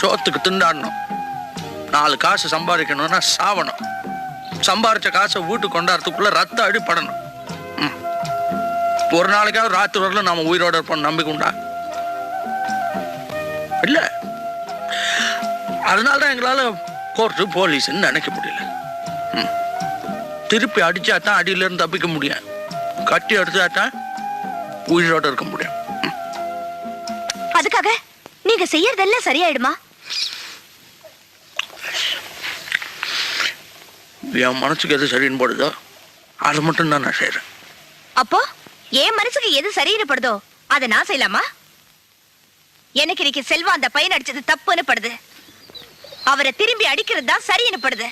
சோத்துக்கு திண்டாடணும். நாலு காசு சம்பாதிக்கணும்னா சாவணும். சம்பாரிச்ச காசை வீட்டுக்கு கொண்டாடுறதுக்குள்ள ரத்த அடிப்படணும் ஒரு நாளைக்காவது ராத்திரி வரல நாம உயிரோட இருப்போம் நம்பிக்கை உண்டா இல்ல. அதனால தான் எங்களால கோர்ட்டு போலீஸ்ன்னு நினைக்க முடியல. திருப்பி அடிச்சா தான் அடியில இருந்து தப்பிக்க முடியும். கட்டி அடிச்சா தான் உயிரோட இருக்க முடியும். அதுக்காக? நீங்க செய்யறதெல்லாம் சரியாயிடுமா? என் மனசுக்கு எது சரின்னு போடுதோ அதை மட்டும் தான் நான் செய்றேன். அப்போ என் மனசுக்கு எது சரின்னு படுதோ அதை நான் செய்யலாமா? எனக்கு இன்னைக்கு செல்வா அந்த பையன் அடிச்சது தப்புன்னு படுது. அவரை திரும்பி அடிக்கிறது தான் சரின்னு படுது.